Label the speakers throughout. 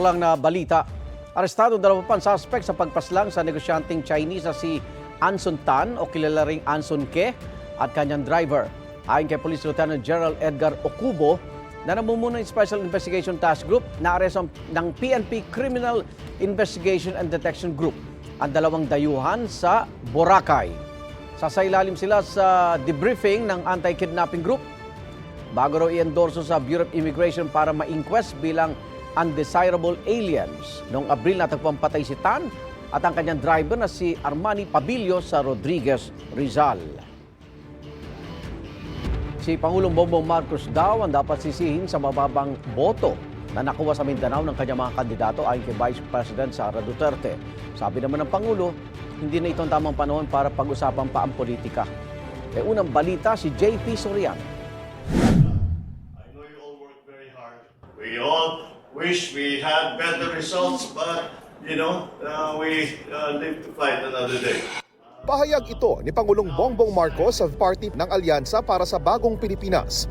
Speaker 1: Lang na balita. Arestado dalawa pang suspect sa pagpaslang sa negosyanteng Chinese na si Anson Tan o kilala ring Anson Ke at kanyang driver. Ayon kay Police Lieutenant General Edgar Okubo, na namumuno ng Special Investigation Task Group na areso ng PNP Criminal Investigation and Detection Group ang dalawang dayuhan sa Boracay. Sasailalim sila sa debriefing ng anti-kidnapping group bago raw i-endorso sa Bureau of Immigration para ma-inquest bilang undesirable aliens. Noong Abril natagpuan patay si Tan at ang kanyang driver na si Armani Pabilio sa Rodriguez, Rizal. Si Pangulong Bongbong Marcos daw ang dapat sisihin sa mababang boto na nakuha sa Mindanao ng kanyang mga kandidato ayon kay Vice President Sara Duterte. Sabi naman ng Pangulo, hindi na ito ang tamang panahon para pag-usapan pa ang politika. E unang balita si JP Soriano.
Speaker 2: We all wish we had better results, but you know, uh, we uh, live to fight another day.
Speaker 3: Pahayag ito ni Pangulong Bongbong Marcos sa party ng Alyansa para sa Bagong Pilipinas.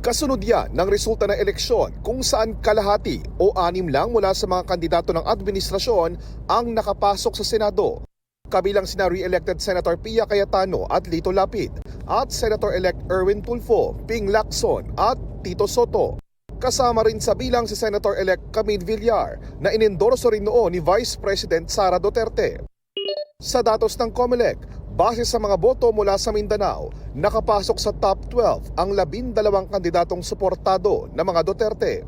Speaker 3: Kasunod yan ng resulta ng eleksyon kung saan kalahati o anim lang mula sa mga kandidato ng administrasyon ang nakapasok sa Senado. Kabilang sina re-elected Senator Pia Cayetano at Lito Lapid at Senator-elect Erwin Tulfo, Ping Lacson at Tito Soto. Kasama rin sa bilang si Senator-elect Camille Villar na inendorso rin noon ni Vice President Sara Duterte. Sa datos ng COMELEC, base sa mga boto mula sa Mindanao, nakapasok sa top 12 ang labindalawang kandidatong suportado ng mga Duterte.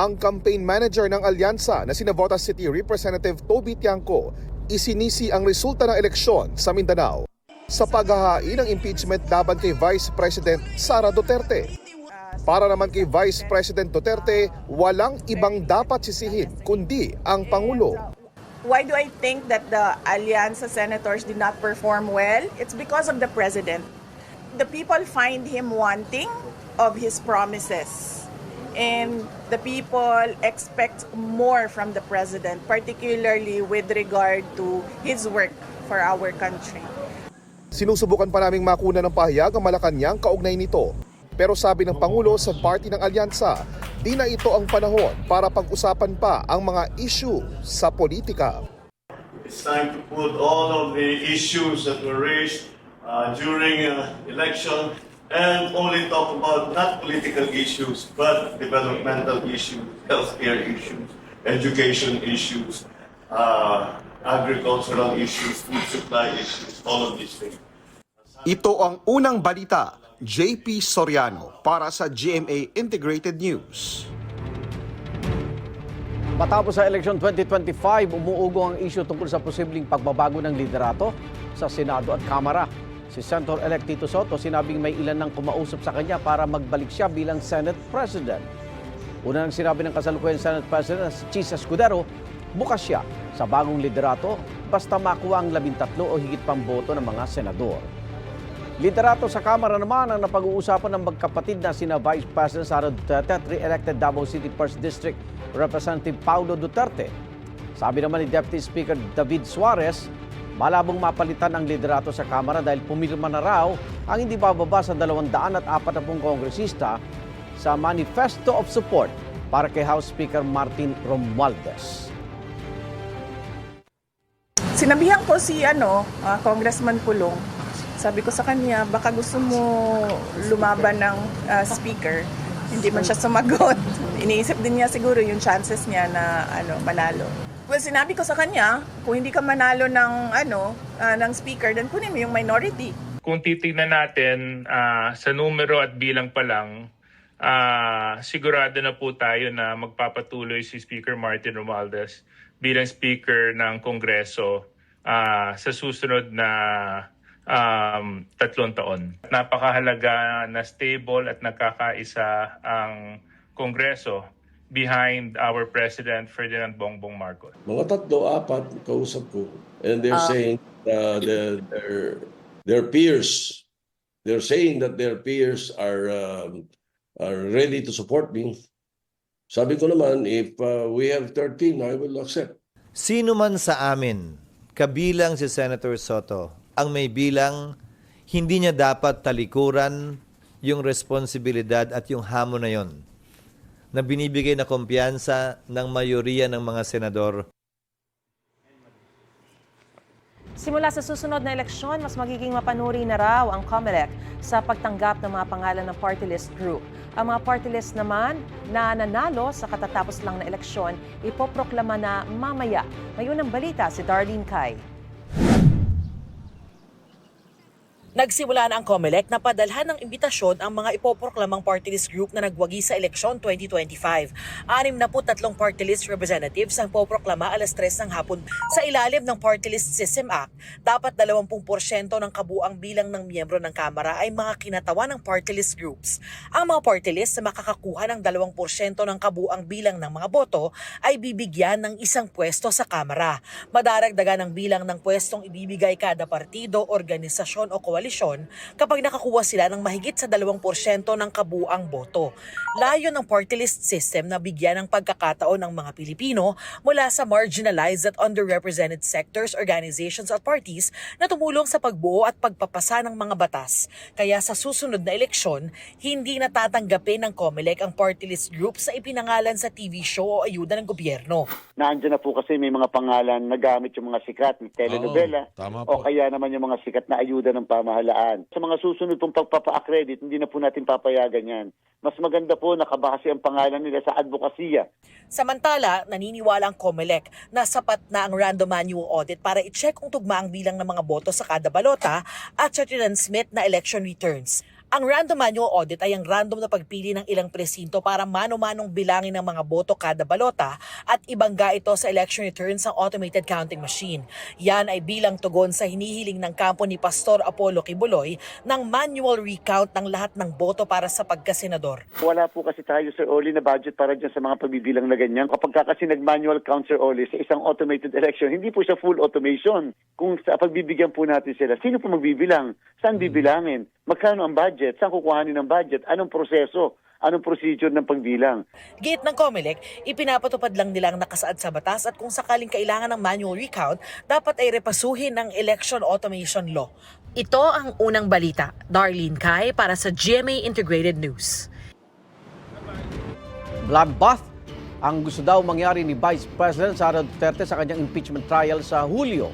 Speaker 3: Ang campaign manager ng alyansa na si Navotas City Representative Toby Tiangco isinisi ang resulta ng eleksyon sa Mindanao sa paghahain ng impeachment laban kay Vice President Sara Duterte. Para naman kay Vice President Duterte, walang ibang dapat sisihin kundi ang Pangulo.
Speaker 4: Why do I think that the Alianza senators did not perform well? It's because of the president. The people find him wanting of his promises. And the people expect more from the president, particularly with regard to his work for our country.
Speaker 3: Sinusubukan pa naming makuna ng pahayag ang Malacanang kaugnay nito. Pero sabi ng Pangulo sa party ng Alyansa, di na ito ang panahon para pag-usapan pa ang mga issue sa politika.
Speaker 2: It's time to put all of the issues that were raised uh, during uh, election and only talk about not political issues, but developmental issues, healthcare issues, education issues, uh, agricultural issues, food supply issues, all of these things.
Speaker 3: Ito ang unang balita, JP Soriano para sa GMA Integrated News.
Speaker 1: Matapos sa eleksyon 2025, umuugo ang isyu tungkol sa posibleng pagbabago ng liderato sa Senado at Kamara. Si Senator-elect Tito Soto sinabing may ilan nang kumausap sa kanya para magbalik siya bilang Senate President. Una nang sinabi ng kasalukuyan Senate President si Chis Escudero, bukas siya sa bagong liderato basta makuha ang labintatlo o higit pang boto ng mga senador. Liderato sa Kamara naman ang napag-uusapan ng magkapatid na sina Vice President Sara Duterte at re-elected Davao City 1st District Representative Paulo Duterte. Sabi naman ni Deputy Speaker David Suarez, malabong mapalitan ang liderato sa Kamara dahil pumirma na raw ang hindi bababa sa 240 kongresista sa Manifesto of Support para kay House Speaker Martin Romualdez.
Speaker 4: Sinabihan ko si ano, ah, Congressman Pulong, sabi ko sa kanya, baka gusto mo lumaban ng ah, speaker. Hindi man siya sumagot. Iniisip din niya siguro yung chances niya na ano, manalo. Well, sinabi ko sa kanya, kung hindi ka manalo ng ano, ah, ng speaker, then kunin mo yung minority.
Speaker 5: kung titignan natin ah, sa numero at bilang pa lang, ah, sigurado na po tayo na magpapatuloy si Speaker Martin Romualdez bilang Speaker ng Kongreso ah, sa susunod na um, tatlong taon. Napakahalaga na stable at nakakaisa ang Kongreso behind our President Ferdinand Bongbong Marcos.
Speaker 6: Mga tatlo, apat, kausap ko. And they're saying uh, the, their, their peers, they're saying that their peers are, um, are ready to support me. Sabi ko naman, if uh, we have 13, I will accept.
Speaker 7: Sino man sa amin, kabilang si Senator Soto, ang may bilang, hindi niya dapat talikuran yung responsibilidad at yung hamon na yon. na binibigay na kumpiyansa ng mayoriya ng mga senador.
Speaker 8: Simula sa susunod na eleksyon, mas magiging mapanuri na raw ang COMELEC sa pagtanggap ng mga pangalan ng party list group. Ang mga party list naman na nanalo sa katatapos lang na eleksyon, ipoproklama na mamaya. Ngayon ang balita si Darlene Kai.
Speaker 9: Nagsimula na ang COMELEC na padalhan ng imbitasyon ang mga ipoproklamang party list group na nagwagi sa eleksyon 2025. Anim na po tatlong party list representatives ang poproklama alas 3 ng hapon sa ilalim ng Party List System Act. Dapat 20% ng kabuang bilang ng miyembro ng Kamara ay mga kinatawa ng party list groups. Ang mga party list na makakakuha ng 2% ng kabuang bilang ng mga boto ay bibigyan ng isang pwesto sa Kamara. Madaragdagan ang bilang ng pwestong ibibigay kada partido, organisasyon o koalisyon kapag nakakuha sila ng mahigit sa 2% ng kabuang boto. Layo ng party list system na bigyan ng pagkakataon ng mga Pilipino mula sa marginalized at underrepresented sectors, organizations at parties na tumulong sa pagbuo at pagpapasa ng mga batas. Kaya sa susunod na eleksyon, hindi natatanggapin ng COMELEC ang party list groups na ipinangalan sa TV show o ayuda ng gobyerno.
Speaker 10: Nandiyan na po kasi may mga pangalan na gamit yung mga sikat ng telenovela
Speaker 6: Oo, tama
Speaker 10: o kaya naman yung mga sikat na ayuda ng pamahalaan. Sa mga susunod pong pagpapa-accredit, hindi na po natin papayagan yan. Mas maganda po nakabase ang pangalan nila sa advokasya.
Speaker 9: Samantala, naniniwala ang COMELEC na sapat na ang random manual audit para i-check kung tugma ang bilang ng mga boto sa kada balota at sa transmit na election returns. Ang random manual audit ay ang random na pagpili ng ilang presinto para mano-manong bilangin ng mga boto kada balota at ibangga ito sa election returns ng automated counting machine. Yan ay bilang tugon sa hinihiling ng kampo ni Pastor Apollo Kibuloy ng manual recount ng lahat ng boto para sa pagkasenador.
Speaker 10: Wala po kasi tayo, Sir Oli, na budget para dyan sa mga pagbibilang na ganyan. Kapag ka kasi nag-manual count, Sir Oli, sa isang automated election, hindi po siya full automation. Kung sa pagbibigyan po natin sila, sino po magbibilang? Saan bibilangin? Magkano ang budget? Saan kukuhanin ang budget? Anong proseso? Anong procedure ng pagbilang?
Speaker 9: Gate ng COMELEC, ipinapatupad lang nilang nakasaad sa batas at kung sakaling kailangan ng manual recount, dapat ay repasuhin ng Election Automation Law. Ito ang unang balita. Darlene Kai para sa GMA Integrated News.
Speaker 1: Bloodbath ang gusto daw mangyari ni Vice President Sara Duterte sa kanyang impeachment trial sa Hulyo.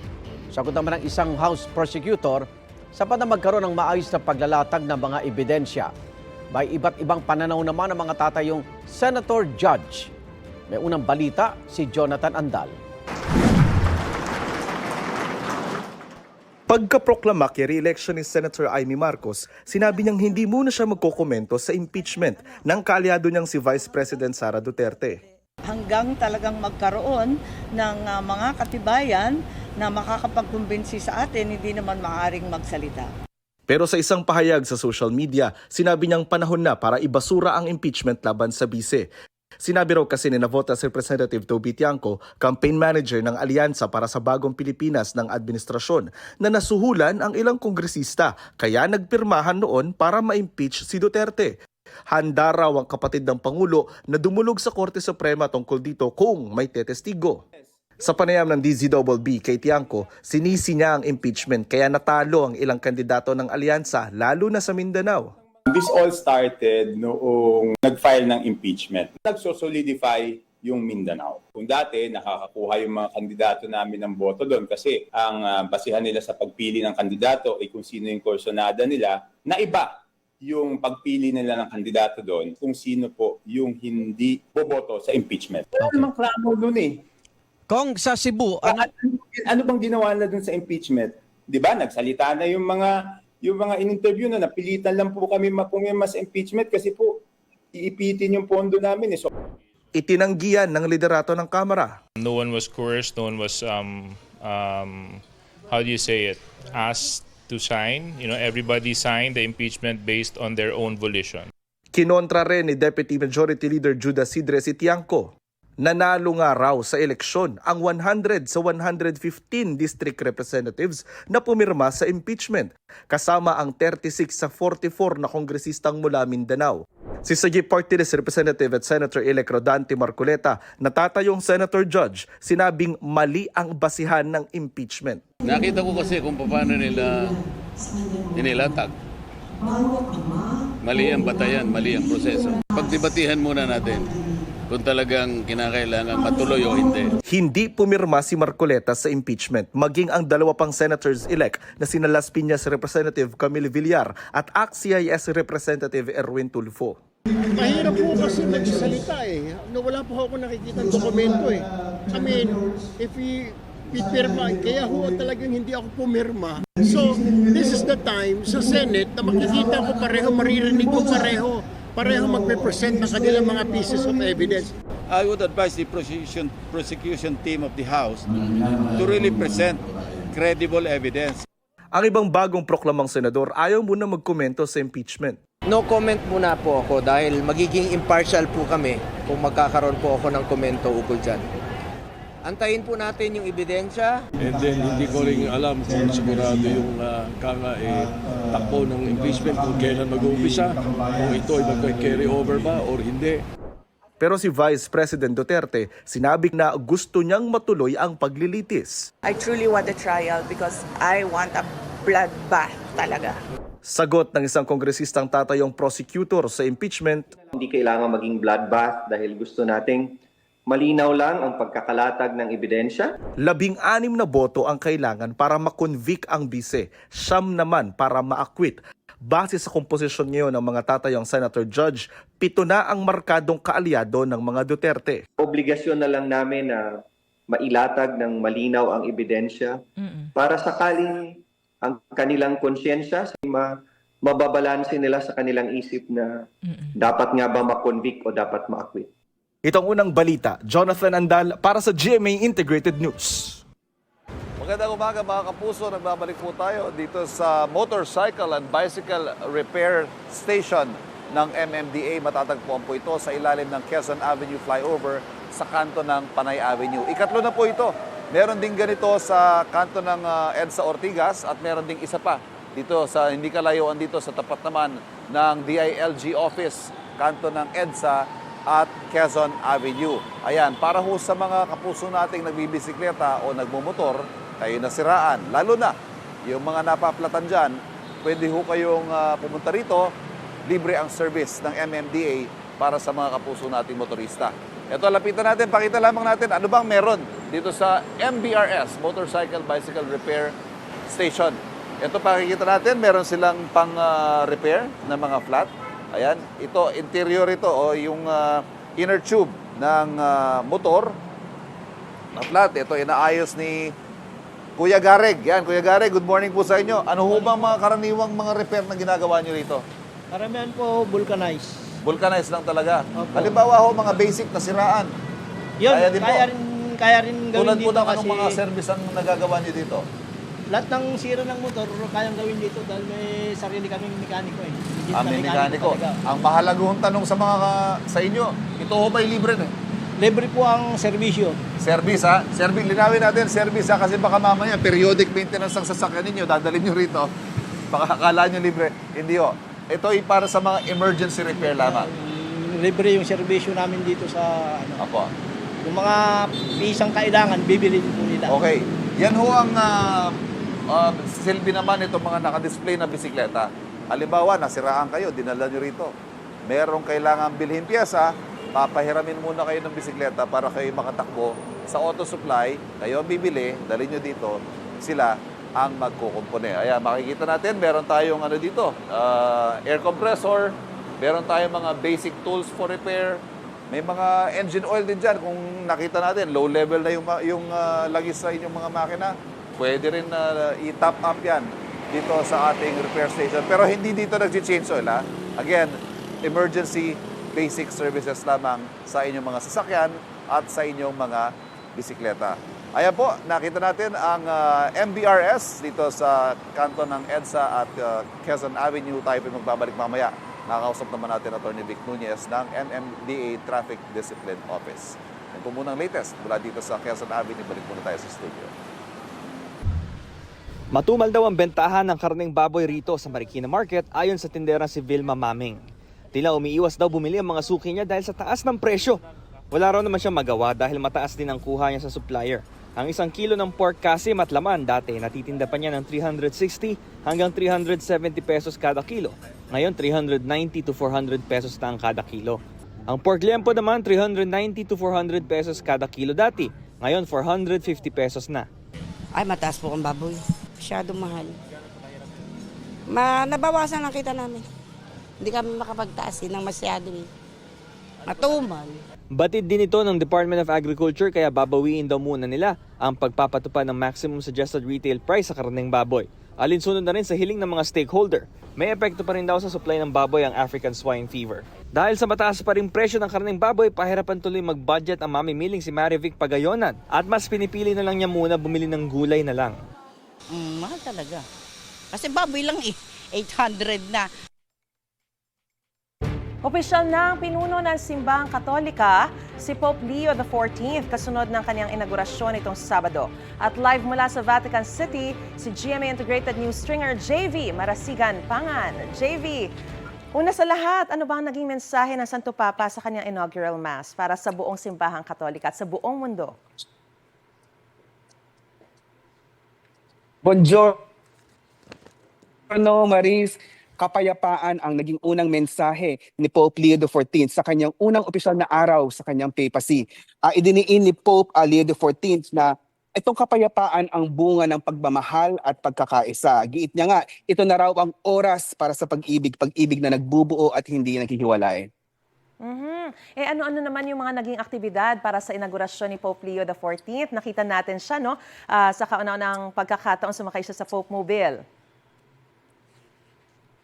Speaker 1: Sagot naman ng isang House prosecutor, sapat na magkaroon ng maayos na paglalatag ng mga ebidensya. May iba't ibang pananaw naman ng mga tatayong Senator Judge. May unang balita si Jonathan Andal.
Speaker 11: Pagkaproklama kay re-election ni Senator Amy Marcos, sinabi niyang hindi muna siya magkokomento sa impeachment ng kaalyado niyang si Vice President Sara Duterte.
Speaker 12: hanggang talagang magkaroon ng ah, mga katibayan na makakapagkumbinsi sa atin, hindi naman maaring magsalita.
Speaker 11: Pero sa isang pahayag sa social media, sinabi niyang panahon na para ibasura ang impeachment laban sa bise. Sinabi raw kasi ni Navotas Representative Toby Tiangco, campaign manager ng Alyansa para sa Bagong Pilipinas ng administrasyon, na nasuhulan ang ilang kongresista kaya nagpirmahan noon para ma-impeach si Duterte. Handa raw ang kapatid ng Pangulo na dumulog sa Korte Suprema tungkol dito kung may tetestigo. Sa panayam ng DZBB kay Tiangco, sinisi niya ang impeachment kaya natalo ang ilang kandidato ng alyansa lalo na sa Mindanao.
Speaker 13: This all started noong nag-file ng impeachment. Nagsosolidify yung Mindanao. Kung dati, nakakakuha yung mga kandidato namin ng boto doon kasi ang ah, basihan nila sa pagpili ng kandidato ay kung sino yung korsonada nila, na iba yung pagpili nila ng kandidato doon kung sino po yung hindi boboto sa impeachment. Wala namang klamo doon eh.
Speaker 1: Kong sa Cebu,
Speaker 13: ano, ano bang ginawa nila dun sa impeachment? 'Di ba? Nagsalita na yung mga yung mga in-interview na napilitan lang po kami mapumima sa impeachment kasi po iipitin yung pondo namin eh. So,
Speaker 11: Itinanggihan ng liderato ng Kamara.
Speaker 5: No one was coerced, no one was, um, um, how do you say it, asked to sign. You know, everybody signed the impeachment based on their own volition.
Speaker 11: Kinontra rin ni Deputy Majority Leader Judas Sidre si Tiangco. Nanalo nga raw sa eleksyon ang 100 sa 115 district representatives na pumirma sa impeachment, kasama ang 36 sa 44 na kongresistang mula Mindanao. Si Sagip Party List Representative at Senator-elect Rodante Marcoleta, natatayong Senator Judge, sinabing mali ang basihan ng impeachment.
Speaker 6: Nakita ko kasi kung paano nila inilatag.
Speaker 14: Mali ang batayan, mali ang proseso. Pagdebatihan muna natin kung talagang kinakailangan matuloy o hindi.
Speaker 11: Hindi pumirma si Marcoleta sa impeachment, maging ang dalawa pang senators-elect na sina Las Piñas Representative Camille Villar at ACT-CIS Representative Erwin Tulfo.
Speaker 15: Mahirap po kasi magsalita eh. No, wala po ako nakikita ng dokumento eh. I mean, if we pipirma, kaya ho talagang hindi ako pumirma. So, this is the time sa Senate na makikita ko pareho, maririnig ko pareho, pareho magpe-present ng kanilang mga pieces of evidence.
Speaker 14: I would advise the prosecution, prosecution team of the House to really present credible evidence.
Speaker 11: Ang ibang bagong proklamang senador ayaw muna magkomento sa impeachment.
Speaker 16: No comment muna po ako dahil magiging impartial po kami kung magkakaroon po ako ng komento ukol dyan. Antayin po natin yung ebidensya.
Speaker 6: And then hindi ko rin alam kung sigurado yung uh, kanga eh, takbo ng impeachment kung kailan mag-uumpisa, kung ito ay mag-carry over ba or hindi.
Speaker 11: Pero si Vice President Duterte sinabi na gusto niyang matuloy ang paglilitis.
Speaker 4: I truly want a trial because I want a bloodbath talaga.
Speaker 11: Sagot ng isang kongresistang tatayong prosecutor sa impeachment,
Speaker 17: Hindi kailangan maging bloodbath dahil gusto nating malinaw lang ang pagkakalatag ng ebidensya.
Speaker 11: labing-anim na boto ang kailangan para makonvict ang bise, siyam naman para ma-acquit. Base sa komposisyon ngayon ng mga tatayong senator judge, pito na ang markadong kaalyado ng mga Duterte.
Speaker 17: Obligasyon na lang namin na mailatag ng malinaw ang ebidensya para sakaling ang kanilang konsyensya ma mababalansin nila sa kanilang isip na dapat nga ba makonvict o dapat ma-acquit.
Speaker 11: Itong unang balita, Jonathan Andal para sa GMA Integrated News.
Speaker 18: Magandang umaga mga kapuso. Nagbabalik po tayo dito sa Motorcycle and Bicycle Repair Station ng MMDA. Matatagpuan po ito sa ilalim ng Quezon Avenue flyover sa kanto ng Panay Avenue. Ikatlo na po ito. Meron din ganito sa kanto ng ah, EDSA Ortigas at meron ding isa pa dito sa hindi kalayuan dito sa tapat naman ng DILG office kanto ng EDSA at Quezon Avenue. Ayan, para ho sa mga kapuso nating nagbibisikleta o nagmumotor, kayo nasiraan. Lalo na yung mga napaplatan dyan, pwede ho kayong ah, pumunta rito. Libre ang service ng MMDA para sa mga kapuso nating motorista. Ito, lapitan natin, pakita lamang natin ano bang meron dito sa MBRS, Motorcycle Bicycle Repair Station. Ito, pakikita natin, meron silang pang-repair ng mga flat. Ayan, ito, interior ito, o yung ah, inner tube ng ah, motor na flat. Ito, inaayos ni Kuya Gareg. Yan, Kuya Gareg, good morning po sa inyo. Ano ho bang mga karaniwang mga repair na ginagawa nyo rito?
Speaker 15: Karamihan po vulcanize.
Speaker 18: Vulcanize lang talaga. Halimbawa ho, mga basic na siraan.
Speaker 15: Yun,
Speaker 18: Kaya
Speaker 15: kaya,
Speaker 18: din po.
Speaker 15: rin, kaya rin gawin
Speaker 18: Tulad
Speaker 15: dito
Speaker 18: po ng
Speaker 15: kasi
Speaker 18: anong mga service ang nagagawa nyo dito?
Speaker 15: Lahat ng sira ng motor kayang gawin dito dahil may sarili kaming mekaniko eh. Legit
Speaker 18: Ang
Speaker 15: na
Speaker 18: may mekaniko.
Speaker 15: talaga.
Speaker 18: Ang mahalagong tanong sa mga ka- sa inyo, ito ho ba'y libre na?
Speaker 15: Libre po ang serbisyo.
Speaker 18: Service ha? Service, linawin natin, service ha? Kasi baka mamaya, periodic maintenance ang sasakyan ninyo, dadalhin nyo rito. Baka akala nyo libre. Hindi ho. Ito ay para sa mga emergency repair lamang.
Speaker 15: Libre yung serbisyo namin dito sa ano.
Speaker 18: Apo.
Speaker 15: Yung mga pisang kailangan, bibili po nila.
Speaker 18: Okay. Yan ho ang ah, ah, silbi naman itong mga nakadisplay na bisikleta. Halimbawa, nasiraan kayo, dinala nyo rito. Merong kailangan bilhin piyesa, papahiramin muna kayo ng bisikleta para kayo makatakbo sa auto supply. Kayo ang bibili, dali nyo dito, sila ang magkukumpone. Ayan, makikita natin, meron tayong ano dito, ah, air compressor, meron tayong mga basic tools for repair, may mga engine oil din dyan. Kung nakita natin, low level na yung, yung ah, lagis sa inyong mga makina, pwede rin na i-top up yan dito sa ating repair station. Pero hindi dito nag-change oil. Ha? Again, emergency basic services lamang sa inyong mga sasakyan at sa inyong mga bisikleta. Ayan po, nakita natin ang ah, MBRS dito sa kanto ng EDSA at ah, Quezon Avenue. Tayo po magbabalik mamaya. Nakakausap naman natin Atty. Vic Nunez ng NMDA Traffic Discipline Office. Yan po muna ang latest mula dito sa Quezon Avenue. Balik muna tayo sa studio.
Speaker 19: Matumal daw ang bentahan ng karneng baboy rito sa Marikina Market ayon sa tindera si Vilma Maming. Tila umiiwas daw bumili ang mga suki niya dahil sa taas ng presyo. Wala raw naman siyang magawa dahil mataas din ang kuha niya sa supplier. Ang isang kilo ng pork kasi matlaman dati natitinda pa niya ng 360 hanggang 370 pesos kada kilo. Ngayon 390 to 400 pesos na ang kada kilo. Ang pork liempo naman 390 to 400 pesos kada kilo dati. Ngayon 450 pesos na.
Speaker 20: Ay, mataas po ang baboy. Masyado mahal. Ma, nabawasan ang kita namin. Hindi kami makapagtaas eh, ng masyado eh. Matumal.
Speaker 19: Batid din ito ng Department of Agriculture kaya babawiin daw muna nila ang pagpapatupad ng maximum suggested retail price sa karneng baboy. Alinsunod na rin sa hiling ng mga stakeholder. May epekto pa rin daw sa supply ng baboy ang African swine fever. Dahil sa mataas pa rin presyo ng karneng baboy, pahirapan tuloy mag-budget ang mamimiling si Marivic Pagayonan at mas pinipili na lang niya muna bumili ng gulay na lang.
Speaker 20: Mm, mahal talaga. Kasi baboy lang eh. 800 na.
Speaker 8: Opisyal na pinuno ng Simbahang Katolika, si Pope Leo XIV, kasunod ng kanyang inaugurasyon itong Sabado. At live mula sa Vatican City, si GMA Integrated News Stringer JV Marasigan Pangan. JV, una sa lahat, ano ba ang naging mensahe ng Santo Papa sa kanyang inaugural Mass para sa buong Simbahang Katolika at sa buong mundo?
Speaker 21: Buongiorno, Maris. Kapayapaan ang naging unang mensahe ni Pope Leo XIV sa kanyang unang opisyal na araw sa kanyang papacy. Uh, idiniin ni Pope uh, Leo XIV na itong kapayapaan ang bunga ng pagmamahal at pagkakaisa. Giit niya nga, ito na raw ang oras para sa pag-ibig, pag-ibig na nagbubuo at hindi naghihiwalay.
Speaker 8: Mhm. Eh ano-ano naman yung mga naging aktibidad para sa inaugurasyon ni Pope Leo XIV? Nakita natin siya no Ah, sa kauna-unang pagkakataon sumakay siya sa Pope Mobile.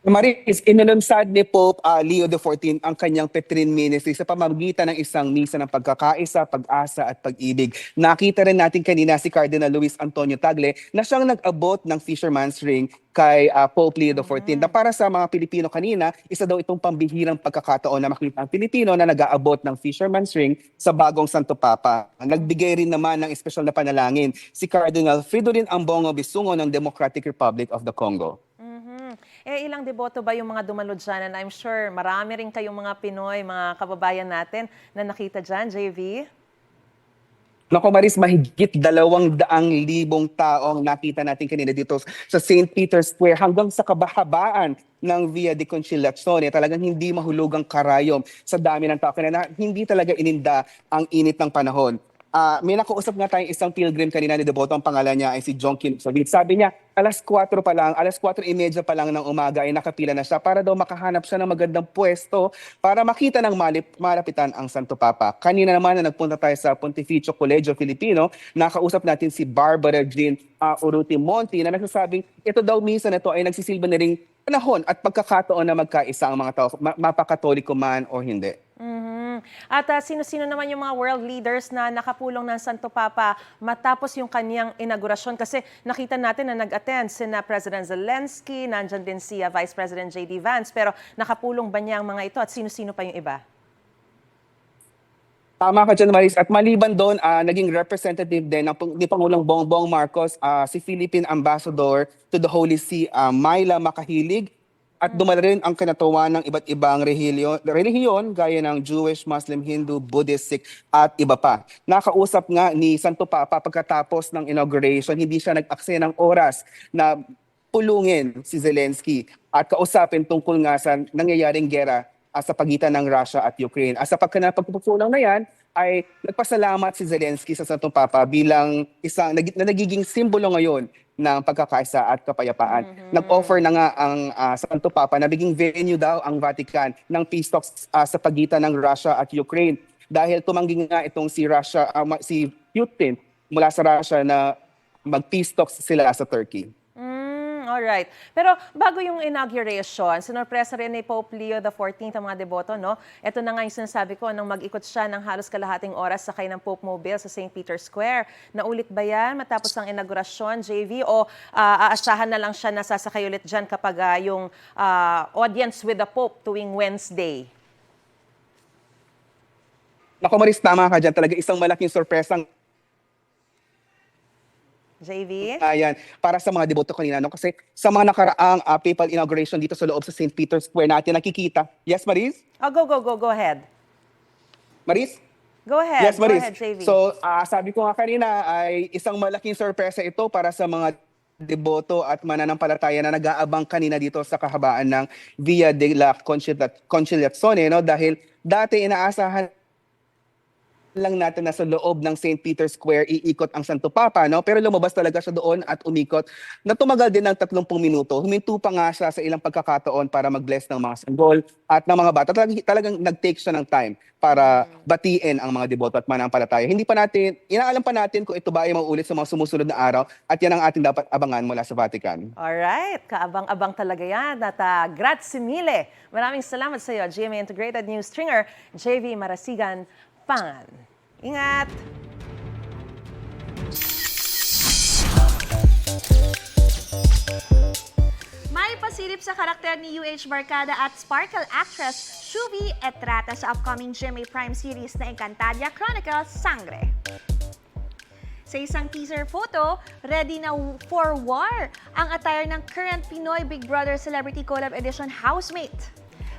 Speaker 21: Maris, inilunsad ni Pope uh, Leo XIV ang kanyang Petrine Ministry sa pamamagitan ng isang misa ng pagkakaisa, pag-asa at pag-ibig. Nakita rin natin kanina si Cardinal Luis Antonio Tagle na siyang nag-abot ng Fisherman's Ring kay uh, Pope Leo XIV. Na para sa mga Pilipino kanina, isa daw itong pambihirang pagkakataon na makita ang Pilipino na nag-aabot ng Fisherman's Ring sa bagong Santo Papa. Nagbigay rin naman ng espesyal na panalangin si Cardinal Fridolin Ambongo Bisungo ng Democratic Republic of the Congo.
Speaker 8: Eh ilang deboto ba yung mga dumalo dyan? And I'm sure marami rin kayong mga Pinoy, mga kababayan natin na nakita dyan, JV.
Speaker 21: Naku Maris, mahigit dalawang daang libong taong nakita natin kanina dito sa St. Peter's Square hanggang sa kabahabaan ng Via de Conciliazione. Talagang hindi mahulugang karayom sa dami ng tao. Na, hindi talaga ininda ang init ng panahon. Ah, may nakausap nga tayong isang pilgrim kanina ni Devoto, ang pangalan niya ay si John Kinsobit. Sabi niya, alas 4 pa lang, alas 4.30 pa lang ng umaga ay nakapila na siya para daw makahanap siya ng magandang pwesto para makita ng malip, malapitan ang Santo Papa. Kanina naman na nagpunta tayo sa Pontificio Colegio Filipino, nakausap natin si Barbara Jean uh, Uruti Monti na nagsasabing ito daw minsan ito ay nagsisilbi na ring panahon at pagkakataon na magkaisa ang mga tao, ma- mapakatoliko man o hindi.
Speaker 8: At ah, sino-sino naman yung mga world leaders na nakapulong ng Santo Papa matapos yung kanyang inaugurasyon? Kasi nakita natin na nag-attend sina President Zelensky, nandyan din si ah, Vice President J.D. Vance, pero nakapulong ba niya ang mga ito at sino-sino pa yung iba?
Speaker 21: Tama ka dyan, Maris. At maliban doon, ah, naging representative din ng, ni Pangulong Bongbong Marcos, ah, si Philippine Ambassador to the Holy See, ah, Myla Makahilig. At dumala rin ang kinatawan ng iba't ibang relihiyon, gaya ng Jewish, Muslim, Hindu, Buddhist, Sikh at iba pa. Nakausap nga ni Santo Papa pagkatapos ng inauguration, hindi siya nag-aksaya ng oras na pulungin si Zelensky at kausapin tungkol nga sa nangyayaring gera sa pagitan ng Russia at Ukraine. At sa pagka pagpupulang na yan, ay nagpasalamat si Zelensky sa Santo Papa bilang isang na nagiging simbolo ngayon ng pagkakaisa at kapayapaan. Nag-offer na nga ang ah, Santo Papa na biging venue daw ang Vatican ng peace talks ah, sa pagitan ng Russia at Ukraine dahil tumanggi nga itong si Russia ma- si Putin mula sa Russia na mag-peace talks sila sa Turkey.
Speaker 8: Mm, alright. Pero bago yung inauguration, sinorpresa rin ni Pope Leo XIV ang mga deboto, no? Ito na nga yung sinasabi ko, nang mag-ikot siya ng halos kalahating oras sakay ng Pope Mobile sa St. Peter's Square. Naulit ba yan matapos ang inaugurasyon, JV? O ah, aasahan na lang siya na sasakay ulit dyan kapag ah, yung ah, audience with the Pope tuwing Wednesday?
Speaker 21: Naku Maris, tama ka dyan. Talaga isang malaking sorpresang
Speaker 8: JV?
Speaker 21: Ayan, para sa mga deboto kanina. No? Kasi sa mga nakaraang ah, papal inauguration dito sa loob sa St. Peter's Square natin nakikita. Yes, Maris?
Speaker 8: Oh, go, go, go, go ahead.
Speaker 21: Maris?
Speaker 8: Go ahead.
Speaker 21: Yes,
Speaker 8: Go
Speaker 21: Maris.
Speaker 8: ahead, JV.
Speaker 21: So, ah, sabi ko nga kanina ay isang malaking sorpresa ito para sa mga deboto at mananampalataya na nag-aabang kanina dito sa kahabaan ng Via de la Conciliazione no dahil dati inaasahan lang natin na sa loob ng St. Peter's Square iikot ang Santo Papa no pero lumabas talaga siya doon at umikot na tumagal din ng 30 minuto huminto pa nga siya sa ilang pagkakataon para mag-bless ng mga sanggol at ng mga bata talagang, talagang nag-take siya ng time para batiin ang mga deboto at manampalataya hindi pa natin inaalam pa natin kung ito ba ay mauulit sa mga sumusunod na araw at yan ang ating dapat abangan mula sa Vatican
Speaker 8: Alright, kaabang-abang talaga yan. At uh, grazie mille. Maraming salamat sa iyo, GMA Integrated News Stringer, JV Marasigan Pan. Ingat!
Speaker 22: May pasilip sa karakter ni UH Barkada at Sparkle actress Shuvi Etrata sa upcoming GMA Prime series na Encantadia Chronicles Sangre. Sa isang teaser photo, ready na for war ang attire ng current Pinoy Big Brother Celebrity Collab Edition housemate.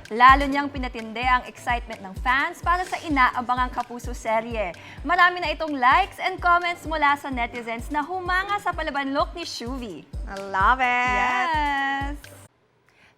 Speaker 23: Lalo niyang pinatindi ang excitement ng fans para sa inaabangang kapuso serye. Marami na itong likes and comments mula sa netizens na humanga sa palaban look ni Shuvi.
Speaker 22: I love it!
Speaker 23: Yes!